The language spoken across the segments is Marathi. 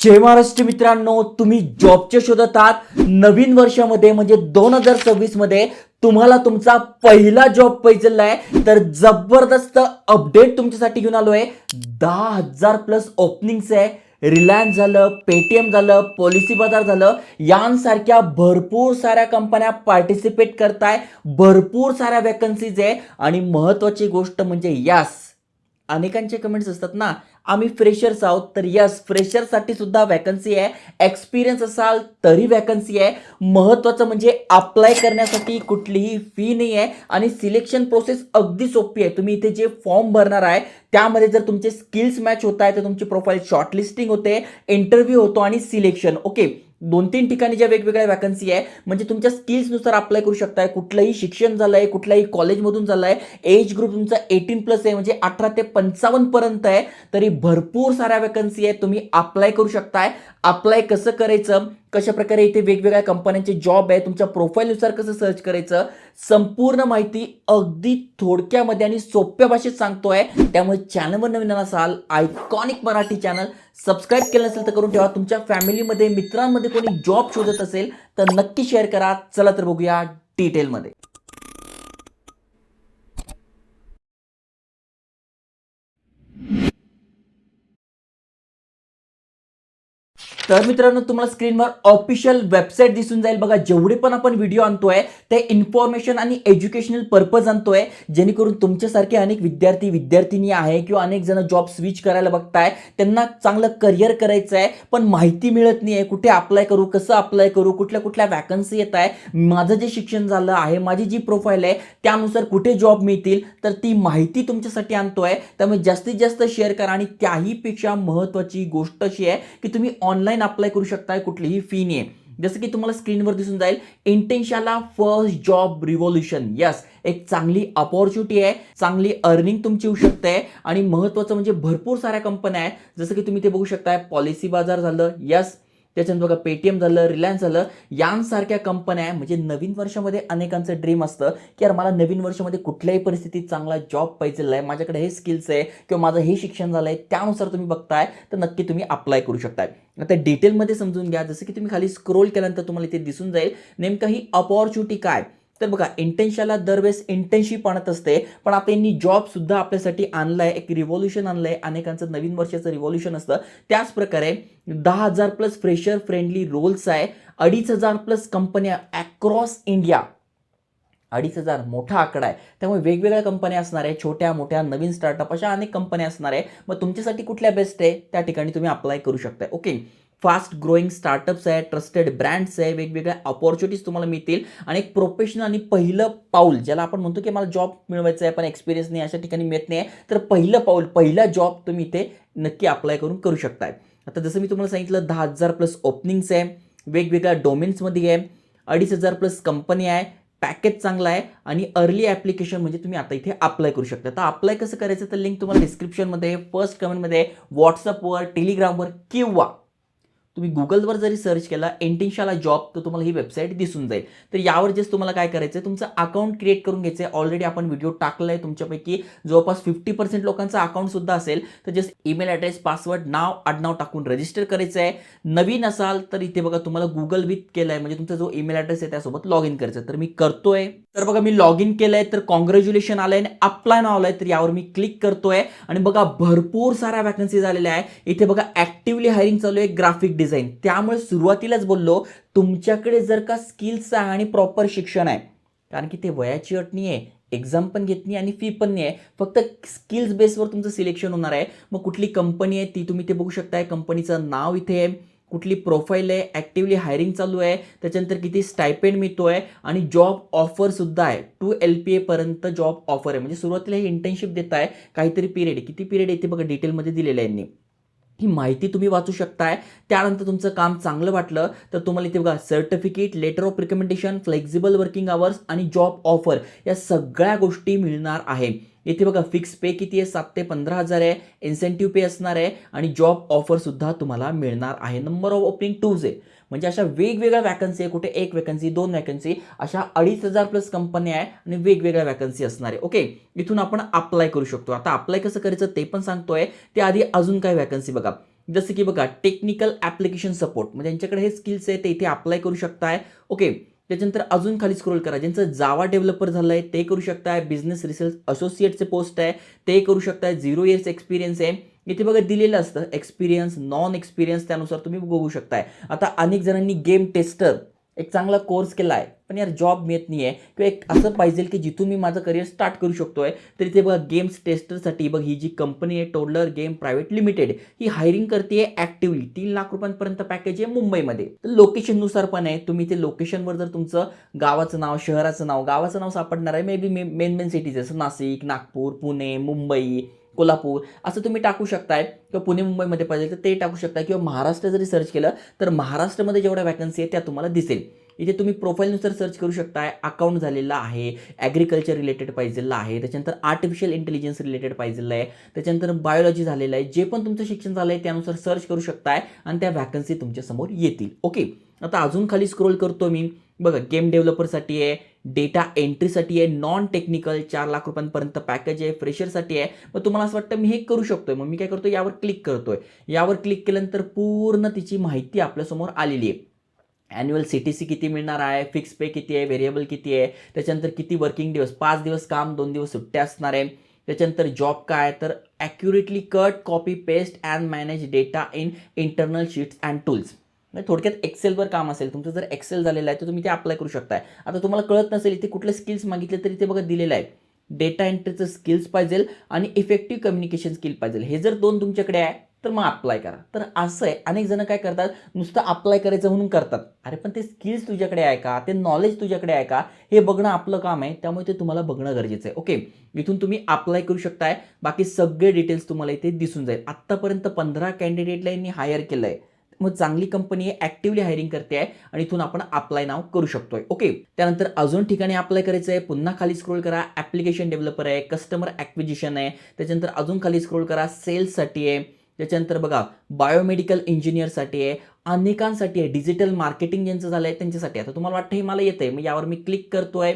जय महाराष्ट्र मित्रांनो तुम्ही जॉबच्या शोधत आहात. नवीन वर्षामध्ये म्हणजे दोन हजार सव्वीसमध्ये तुम्हाला तुमचा पहिला जॉब पाहिजे आहे तर जबरदस्त अपडेट तुमच्यासाठी घेऊन आलोय. दहा हजार प्लस ओपनिंग्स आहे. रिलायन्स झालं पेटीएम झालं पॉलिसी बाजार झालं. यांसारख्या भरपूर साऱ्या कंपन्या पार्टिसिपेट करताय. भरपूर साऱ्या वॅकन्सीज आहे. आणि महत्वाची गोष्ट म्हणजे यास. अनेकांचे कमेंट्स असतात ना आम्ही फ्रेशर्स आहोत. तर यस फ्रेशरसाठी सुद्धा वॅकन्सी आहे. एक्सपिरियन्स असाल तरी वॅकन्सी आहे. महत्त्वाचं म्हणजे अप्लाय करण्यासाठी कुठलीही फी नाही आहे. आणि सिलेक्शन प्रोसेस अगदी सोपी आहे. तुम्ही इथे जे फॉर्म भरणार आहे त्यामध्ये जर तुमचे स्किल्स मॅच होत आहे तर तुमची प्रोफाईल शॉर्टलिस्टिंग होते इंटरव्ह्यू होतो आणि सिलेक्शन ओके दोन तीन ठिकाणी ज्या वेगवेगळ्या वॅकन्सी आहे म्हणजे तुमच्या स्किल्सनुसार अप्लाय करू शकताय कुठलंही शिक्षण झालं आहे कुठल्याही कॉलेजमधून झालं आहे एज ग्रुप तुमचा एटीन प्लस आहे म्हणजे अठरा ते पंचावन्न पर्यंत आहे तरी भरपूर साऱ्या वॅकन्सी आहे तुम्ही अप्लाय करू शकताय. अप्लाय कसं करायचं? कशा प्रकारे इथे वेगवेगळ्या कंपन्यांचे जॉब आहे तुमच्या प्रोफाईलनुसार कसं सर्च करायचं? संपूर्ण माहिती अगदी थोडक्यामध्ये आणि सोप्या भाषेत सांगतोय. त्यामुळे चॅनलवर नवीन असाल आयकॉनिक मराठी चॅनल सबस्क्राईब केलं नसेल तर करून ठेवा. तुमच्या फॅमिलीमध्ये मित्रांमध्ये कोणी जॉब शोधत असेल तर नक्की शेअर करा. चला तर बघूया डिटेलमध्ये तर मित्रांनो तुम्हाला स्क्रीनवर ऑफिशियल वेबसाईट दिसून जाईल. बघा जेवढे पण आपण व्हिडिओ आणतोय ते इन्फॉर्मेशन आणि एज्युकेशनल पर्पज आणतोय जेणेकरून तुमच्यासारखे अनेक विद्यार्थी विद्यार्थिनी आहे किंवा अनेक जण जॉब स्विच करायला बघताय त्यांना चांगलं करिअर करायचं आहे पण माहिती मिळत नाही आहे कुठे अप्लाय करू कसं अप्लाय करू कुठल्या कुठल्या वॅकन्सी येत आहे. माझं जे शिक्षण झालं आहे माझी जी प्रोफाईल आहे त्यानुसार कुठे जॉब मिळतील तर ती माहिती तुमच्यासाठी आणतोय. त्यामुळे जास्तीत जास्त शेअर करा आणि त्याहीपेक्षा महत्त्वाची गोष्ट अशी आहे की तुम्ही ऑनलाईन अप्लाय करू शकताय कुठलीही फी नाही आहे जसं की तुम्हाला स्क्रीनवर दिसून जाईल Internshala first job revolution yes एक चांगली अपॉर्च्युनिटी आहे चांगली अर्निंग तुमची होऊ शकते आणि महत्त्वाचं म्हणजे भरपूर साऱ्या कंपन्या आहेत. जसं की तुम्ही ते बघू शकताय पॉलिसी बाजार झालं. यस त्याच्यानंतर बघा पेटीएम झालं रिलायन्स झालं यांसारख्या कंपन्या आहे. म्हणजे नवीन वर्षामध्ये अनेकांचं ड्रीम असतं की यार मला नवीन वर्षामध्ये कुठल्याही परिस्थितीत चांगला जॉब पाहिजे आहे. माझ्याकडे हे स्किल्स आहे किंवा माझं हे शिक्षण झालं आहे त्यानुसार तुम्ही बघताय तर नक्की तुम्ही अप्लाय करू शकताय. आता डिटेलमध्ये समजून घ्या. जसं की तुम्ही खाली स्क्रोल केल्यानंतर तुम्हाला इथे दिसून जाईल नेमकं ही अपॉर्च्युनिटी काय? तर बघा इंटेन्शनला दरवेळेस इंटर्नशिप आणत असते पण आता यांनी जॉब सुद्धा आपल्यासाठी आणलाय एक रिव्हॉल्युशन आणलंय अनेकांचं नवीन वर्षाचं रिव्होल्युशन असतं. त्याच प्रकारे दहा हजार प्लस फ्रेशर फ्रेंडली रोल्स आहे. अडीच हजार प्लस कंपन्या अक्रॉस इंडिया अडीच हजार मोठा आकडा आहे. त्यामुळे वेगवेगळ्या कंपन्या असणार आहे छोट्या मोठ्या नवीन स्टार्टअप अशा अनेक कंपन्या असणार आहे. मग तुमच्यासाठी कुठल्या बेस्ट आहे? त्या ठिकाणी तुम्ही अप्लाय करू शकताय. ओके फास्ट ग्रोईंग स्टार्टअप्स आहे ट्रस्टेड ब्रँड्स आहे वेगवेगळ्या ऑपॉर्च्युनिटीज तुम्हाला मिळतील. आणि एक प्रोफेशनल आणि पहिलं पाऊल ज्याला आपण म्हणतो की मला जॉब मिळवायचा आहे पण एक्सपिरियन्स नाही अशा ठिकाणी मिळत नाही तर पहिलं पाऊल पहिला जॉब तुम्ही इथे नक्की अप्लाय करून करू शकताय. आता जसं मी तुम्हाला सांगितलं दहा हजार प्लस ओपनिंग्स आहे वेगवेगळ्या डोमेन्समध्ये आहे अडीच हजार प्लस कंपनी आहे पॅकेज चांगला आहे आणि अर्ली ॲप्लिकेशन म्हणजे तुम्ही आता इथे अप्लाय करू शकता. तर अप्लाय कसं करायचं? तर लिंक तुम्हाला डिस्क्रिप्शनमध्ये फर्स्ट कमेंटमध्ये व्हॉट्सअपवर टेलिग्रामवर किंवा तुम्ही गुगलवर जरी सर्च केला एंटिंशाला जॉब तर तुम्हाला ही वेबसाईट दिसून जाईल. तर यावर जस्ट तुम्हाला काय करायचं आहे तुमचं अकाउंट क्रिएट करून घ्यायचं आहे ऑलरेडी आपण व्हिडिओ टाकला आहे तुमच्यापैकी जवळपास फिफ्टी पर्सेंट लोकांचं अकाउंटसुद्धा असेल तर जस्ट ईमेल ॲड्रेस पासवर्ड नाव आडनाव टाकून रजिस्टर करायचं आहे नवीन असाल तर इथे बघा तुम्हाला गुगल विथ केलं आहे म्हणजे तुमचा जो ईमेल ॲड्रेस आहे त्यासोबत लॉग इन करायचं तर मी करतोय. तर बघा मी लॉग इन केलं आहे तर कॉंग्रॅच्युलेशन आहे आणि अप्लाय नाव आलंय तर यावर मी क्लिक करतोय. आणि बघा भरपूर साऱ्या वॅकन्सी झालेल्या आहे. इथे बघा ॲक्टिव्हली हायरिंग चालू आहे ग्राफिक डिझाईन त्यामुळे सुरुवातीलाच बोललो तुमच्याकडे जर का स्किल्स आहे आणि प्रॉपर शिक्षण आहे कारण की ते वयाची अट नाही आहे एक्झाम पण घेत नाही आणि फी पण नाही आहे फक्त स्किल्स बेसवर तुमचं सिलेक्शन होणार आहे. मग कुठली कंपनी आहे ती तुम्ही ते बघू शकताय. कंपनीचं नाव इथे आहे. कुठली प्रोफाईल आहे ॲक्टिव्हली हायरिंग चालू आहे. त्याच्यानंतर किती स्टायपेंड मिळतो आहे आणि जॉब ऑफरसुद्धा आहे. टू एल पी एपर्यंत जॉब ऑफर आहे. म्हणजे सुरुवातीला हे इंटर्नशिप देत आहे काहीतरी पिरियड आहे. किती पिरियड आहे ते बघा डिटेलमध्ये दिलेलं आहे यांनी. ही माहिती तुम्ही वाचू शकताय. त्यानंतर तुमचं काम चांगलं वाटलं तर तुम्हाला इथे बघा certificate letter of recommendation flexible working hours आणि जॉब ऑफर या सगळ्या गोष्टी मिळणार आहे. इथे बघा फिक्स पे किती आहे? सात ते पंधरा हजार आहे. इन्सेंटिव्ह पे असणार आहे आणि जॉब ऑफरसुद्धा तुम्हाला मिळणार आहे. नंबर ऑफ ओपनिंग टूज आहे. म्हणजे अशा वेगवेगळ्या वॅकन्सी आहे. कुठे एक वॅकन्सी दोन वॅकन्सी अशा अडीच हजार प्लस कंपन्या आहे आणि वेगवेगळ्या वॅकन्सी असणार आहे. ओके इथून आपण अप्लाय करू शकतो. आता अप्लाय कसं करायचं ते पण सांगतोय. आधी अजून काय वॅकन्सी बघा. जसं की बघा टेक्निकल ॲप्लिकेशन सपोर्ट म्हणजे यांच्याकडे हे स्किल्स आहे ते इथे अप्लाय करू शकताय. ओके त्याच्यानंतर अजून खाली स्क्रोल करा. ज्यांचं जावा डेव्हलपर झालं आहे ते करू शकताय. बिझनेस रिसर्च असोसिएटचे पोस्ट आहे. ते करू शकताय. झिरो इयर्स एक्सपिरियन्स आहे. इथे बघा दिलेलं असतं. एक्सपिरियन्स नॉन एक्सपिरियन्स त्यानुसार तुम्ही बघू शकताय. आता अनेक जणांनी गेम टेस्टर एक चांगला कोर्स केला आहे पण यार जॉब मिळत नाही आहे किंवा एक असं पाहिजे की जिथून मी माझं करिअर स्टार्ट करू शकतो आहे तर इथे बघा गेम्स टेस्टरसाठी बघ ही जी कंपनी आहे टोडलर गेम प्रायव्हेट लिमिटेड ही हायरिंग करते आहे ॲक्टिव्हली तीन लाख रुपयांपर्यंत पॅकेज आहे मुंबईमध्ये. तर लोकेशननुसार पण आहे. तुम्ही इथे लोकेशनवर जर तुमचं गावाचं नाव शहराचं नाव गावाचं नाव सापडणार आहे maybe main main cities जसं नाशिक नागपूर पुणे मुंबई कोल्हापूर असं तुम्ही टाकू शकताय किंवा पुणे मुंबईमध्ये पाहिजे तर ते टाकू शकता किंवा महाराष्ट्र जरी सर्च केलं तर महाराष्ट्रामध्ये जेवढ्या वॅकन्सी आहेत त्या तुम्हाला दिसेल. इथे तुम्ही प्रोफाईलनुसार सर्च करू शकताय. अकाउंट झालेला आहे ॲग्रिकल्चर रिलेटेड पाहिजेलं आहे त्याच्यानंतर आर्टिफिशियल इंटेलिजन्स रिलेटेड पाहिजेलं आहे त्याच्यानंतर बायोलॉजी झालेलं आहे. जे पण तुमचं शिक्षण झालं आहे त्यानुसार सर्च करू शकताय आणि त्या वॅकन्सी तुमच्यासमोर येतील. ओके आता अजून खाली स्क्रोल करतो मी. बघा गेम डेव्हलपरसाठी आहे डेटा एंट्रीसाठी आहे नॉन टेक्निकल चार लाख रुपयांपर्यंत पॅकेज आहे फ्रेशरसाठी आहे. मग तुम्हाला असं वाटतं मी हे करू शकतोय. मग मी काय करतो यावर क्लिक करतोय. यावर क्लिक केल्यानंतर पूर्ण तिची माहिती आपल्यासमोर आलेली आहे. ॲन्युअल सी टी सी किती मिळणार आहे? फिक्स पे किती आहे? व्हेरिएबल किती आहे? त्याच्यानंतर किती वर्किंग दिवस? पाच दिवस काम दोन दिवस सुट्ट्या असणार आहे. त्याच्यानंतर जॉब काय तर accurately cut copy paste and manage data in internal sheets and tools म्हणजे थोडक्यात एक्सेलवर काम असेल तुमचं जर एक्सेल झालेलं आहे तर तुम्ही ते अप्लाय करू शकताय. आता तुम्हाला कळत नसेल इथे कुठले स्किल्स मागितले तरी ते बघा दिलेलं आहे. डेटा एंट्रीचं स्किल्स पाहिजे आणि इफेक्टिव्ह कम्युनिकेशन स्किल पाहिजे. हे जर दोन तुमच्याकडे आहे तर मग अप्लाय करा. तर असं आहे अनेक जण काय करतात नुसतं अप्लाय करायचं म्हणून करतात. अरे पण ते स्किल्स तुझ्याकडे आहे का? ते नॉलेज तुझ्याकडे आहे का? हे बघणं आपलं काम आहे त्यामुळे ते तुम्हाला बघणं गरजेचं आहे. ओके इथून तुम्ही अप्लाय करू शकताय. बाकी सगळे डिटेल्स तुम्हाला इथे दिसून जाईल. आत्तापर्यंत पंधरा कॅन्डिडेटला यांनी हायर केलं आहे मग चांगली कंपनी आहे ॲक्टिव्हली हायरिंग करते आहे आणि इथून आपण अप्लाय नाव करू शकतोय. ओके त्यानंतर अजून ठिकाणी अप्लाय करायचं आहे. पुन्हा खाली स्क्रोल करा. ॲप्लिकेशन डेव्हलपर आहे. कस्टमर ॲक्विजिशन आहे. त्याच्यानंतर अजून खाली स्क्रोल करा. सेल्ससाठी आहे. त्याच्यानंतर बघा बायोमेडिकल इंजिनियरसाठी आहे. अनेकांसाठी आहे. डिजिटल मार्केटिंग ज्यांचं झालं आहे त्यांच्यासाठी. आता तुम्हाला वाटतं हे मला येतं आहे मग यावर मी क्लिक करतोय.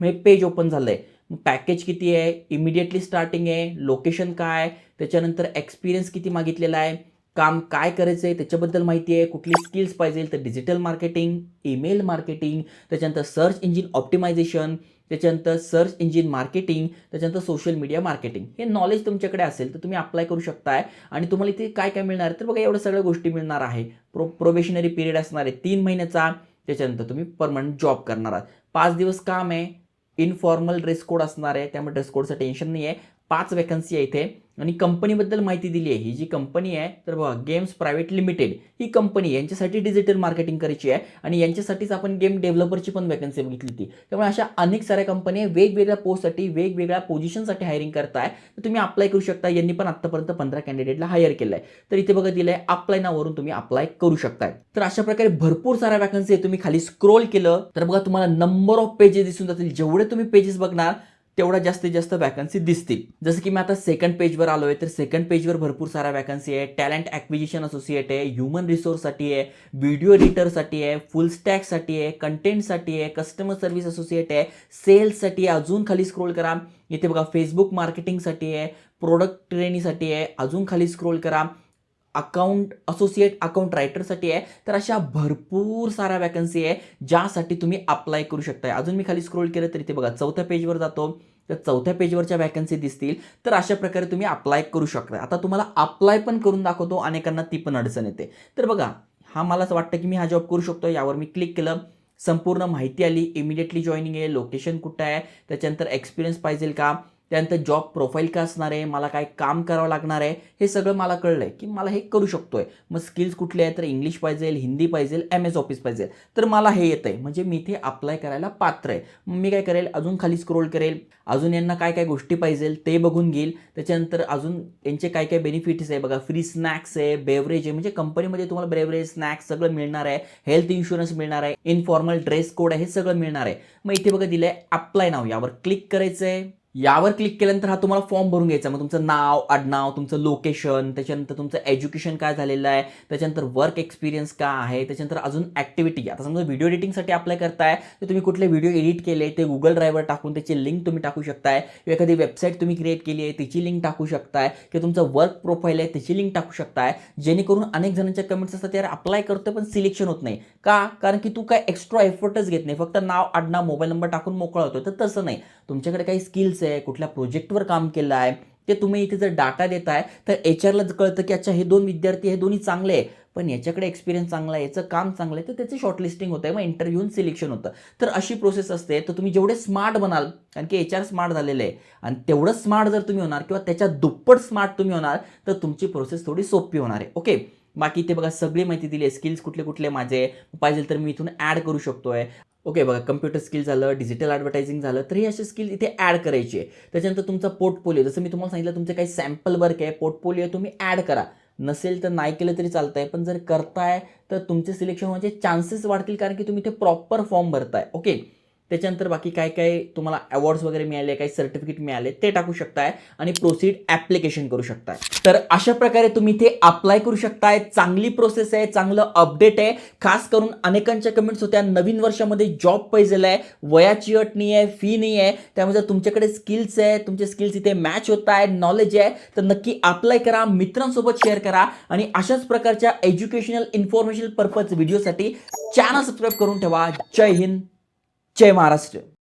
मग हे पेज ओपन झालं आहे मग पॅकेज किती आहे? इमिडिएटली स्टार्टिंग आहे. लोकेशन काय? त्याच्यानंतर एक्सपिरियन्स किती मागितलेला आहे? काम काय करायचं आहे त्याच्याबद्दल माहिती आहे. कुठली स्किल्स पाहिजे तर डिजिटल मार्केटिंग ईमेल मार्केटिंग त्याच्यानंतर सर्च इंजिन ऑप्टिमायझेशन त्याच्यानंतर सर्च इंजिन मार्केटिंग त्याच्यानंतर सोशल मीडिया मार्केटिंग हे नॉलेज तुमच्याकडे असेल तर तुम्ही अप्लाय करू शकताय. आणि तुम्हाला इथे काय काय मिळणार आहे तर बघा एवढ्या सगळ्या गोष्टी मिळणार आहे. प्रो प्रोबेशनरी पिरियड असणार आहे तीन महिन्याचा. त्याच्यानंतर तुम्ही परमनंट जॉब करणार आहात. पाच दिवस काम आहे. इनफॉर्मल ड्रेस कोड असणार आहे. त्यामुळे ड्रेस कोडचं टेन्शन नाही आहे पाच वॅकन्सी आहे इथे. आणि कंपनीबद्दल माहिती दिली आहे. ही जी कंपनी आहे तर बघा गेम्स प्रायव्हेट लिमिटेड ही कंपनी यांच्यासाठी डिजिटल मार्केटिंग करायची आहे आणि यांच्यासाठीच आपण गेम डेव्हलपरची पण वॅकन्सी बघितली होती. त्यामुळे अशा अनेक साऱ्या कंपन्या वेगवेगळ्या पोस्टसाठी वेगवेगळ्या पोझिशनसाठी हायरिंग करताय. तर तुम्ही अप्लाय करू शकता. यांनी पण आत्तापर्यंत पंधरा कॅन्डिडेटला हायर केलं आहे तर इथे बघा दिलं आहे अप्लाय नावरून तुम्ही अप्लाय करू शकताय. तर अशा प्रकारे भरपूर साऱ्या वॅकन्सी तुम्ही खाली स्क्रोल केलं तर बघा तुम्हाला नंबर ऑफ पेजेस दिसून जातील. जेवढे तुम्ही पेजेस बघणार तेवढा जास्तीत जास्त वॅकन्सी दिसतील. जसं की मी आता सेकंड पेजवर आलो आहे तर सेकंड पेजवर भरपूर साऱ्या वॅकन्सी आहे. टॅलेंट ॲक्विजिशन असोसिएट आहे ह्युमन रिसोर्ससाठी आहे व्हिडिओ एडिटरसाठी आहे फुल स्टॅकसाठी आहे कंटेंटसाठी आहे कस्टमर सर्व्हिस असोसिएट आहे सेल्ससाठी आहे अजून खाली स्क्रोल करा. इथे बघा फेसबुक मार्केटिंगसाठी आहे प्रोडक्ट ट्रेनिंगसाठी आहे अजून खाली स्क्रोल करा. अकाउंट असोसिएट अकाउंट रायटरसाठी आहे तर अशा भरपूर साऱ्या वॅकन्सी आहे ज्यासाठी तुम्ही अप्लाय करू शकताय. अजून मी खाली स्क्रोल केलं तर इथे बघा चौथ्या पेजवर जातो. तर चौथ्या पेजवरच्या वॅकन्सी दिसतील तर अशा प्रकारे तुम्ही अप्लाय करू शकता आता तुम्हाला अप्लाय पण करून दाखवतो अनेकांना ती पण अडचण येते. तर बघा हा मला असं वाटतं की मी हा जॉब करू शकतो यावर मी क्लिक केलं संपूर्ण माहिती आली इमिडिएटली जॉईनिंग आहे लोकेशन कुठं आहे त्याच्यानंतर एक्सपिरियन्स पाहिजे का? त्यानंतर जॉब प्रोफाईल का असणार आहे मला काय काम करावं लागणार आहे हे सगळं मला कळलं आहे की मला हे करू शकतो आहे मग स्किल्स कुठले आहेत? तर इंग्लिश पाहिजे हिंदी पाहिजे एम एस ऑफिस पाहिजे. तर मला हे येतं आहे म्हणजे मी इथे अप्लाय करायला पात्र आहे. मग मी काय करेल? अजून खाली स्क्रोल करेल. अजून यांना काय काय गोष्टी पाहिजे ते बघून घेईल. त्याच्यानंतर अजून यांचे काय काय बेनिफिट्स आहे बघा. फ्री स्नॅक्स आहे बेवरेज आहे. म्हणजे कंपनीमध्ये तुम्हाला बेवरेज स्नॅक्स सगळं मिळणार आहे. हेल्थ इन्शुरन्स मिळणार आहे. इनफॉर्मल ड्रेस कोड आहे हे सगळं मिळणार आहे. मग इथे बघा दिलं आहे अप्लाय नाव यावर क्लिक करायचं आहे यावर क्लिक केल्यानंतर हा तुम्हाला फॉर्म भरून घ्यायचा. मग तुमचं नाव आडनाव तुमचं लोकेशन त्याच्यानंतर तुमचं एज्युकेशन काय झालेलं आहे त्याच्यानंतर वर्क एक्सपिरियन्स काय आहे त्याच्यानंतर अजून ॲक्टिव्हिटी आता समजा व्हिडिओ एडिटिंगसाठी अप्लाय करताय तर तुम्ही कुठले व्हिडिओ एडिट केले ते गुगल ड्रायव्हर टाकून त्याची लिंक तुम्ही टाकू शकताय. किंवा एखादी वेबसाईट तुम्ही क्रिएट केली आहे तिची लिंक टाकू शकताय. किंवा तुमचं वर्क प्रोफाईल आहे त्याची लिंक टाकू शकताय. जेणेकरून अनेक जणांच्या कमेंट्स असतात यार अप्लाय करतोय पण सिलेक्शन होत नाही. का? कारण की तू काय एक्स्ट्रा एफर्टच घेत नाही. फक्त नाव आडनाव मोबाईल नंबर टाकून मोकळा होतो तर तसं नाही. तुमच्याकडे काही स्किल्स आहे कुठल्या प्रोजेक्टवर काम केलं आहे ते तुम्ही इथे जर डाटा देताय तर एच आरला कळतं की अच्छा हे दोन विद्यार्थी हे दोन्ही चांगले आहे. पण याच्याकडे एक्सपिरियन्स चांगला आहे याचं काम चांगलं आहे तर त्याचं शॉर्टलिस्टिंग होतं आहे मग इंटरव्ह्यून सिलेक्शन होतं. तर अशी प्रोसेस असते. तर तुम्ही जेवढे स्मार्ट बनाल कारण की एच आर स्मार्ट झालेलं आहे आणि तेवढं स्मार्ट जर तुम्ही होणार किंवा त्याच्या दुप्पट स्मार्ट तुम्ही होणार तर तुमची प्रोसेस थोडी सोपी होणार आहे. ओके बाकी इथे बघा सगळी माहिती दिली आहे. स्किल्स कुठले कुठले माझे पाहिजे तर मी इथून ॲड करू शकतोय. ओके बघा कम्प्युटर स्किल झालं डिजिटल ॲडव्हर्टायझिंग झालं तर हे असे स्किल इथे ॲड करायचे. आहे त्याच्यानंतर तुमचा पोर्टफोलिओ जसं मी तुम्हाला सांगितलं तुमचे काही सॅम्पल वर्क आहे पोर्टफोलिओ तुम्ही ॲड करा. नसेल तर नाही केलं तरी चालतंय पण जर करताय तर तुमचे सिलेक्शन होण्याचे चान्सेस वाढतील कारण की तुम्ही ते प्रॉपर फॉर्म भरताय. ओके? त्याच्यानंतर बाकी काय काय तुम्हाला अवॉर्ड्स वगैरे मिळाले काही सर्टिफिकेट मिळाले ते टाकू शकताय आणि प्रोसीड ॲप्लिकेशन करू शकताय. तर अशा प्रकारे तुम्ही इथे अप्लाय करू शकताय. चांगली प्रोसेस आहे चांगलं अपडेट आहे. खास करून अनेकांच्या कमेंट्स होत्या नवीन वर्षामध्ये जॉब पाहिजे आहे वयाची अट नाही आहे फी नाही आहे त्यामुळे जर तुमच्याकडे स्किल्स आहे तुमचे स्किल्स इथे मॅच होत आहे नॉलेज आहे. तर नक्की अप्लाय करा मित्रांसोबत शेअर करा आणि अशाच प्रकारच्या एज्युकेशनल इन्फॉर्मेशन पर्पज व्हिडिओसाठी चॅनल सबस्क्राईब करून ठेवा. जय हिंद. जय महाराष्ट्र.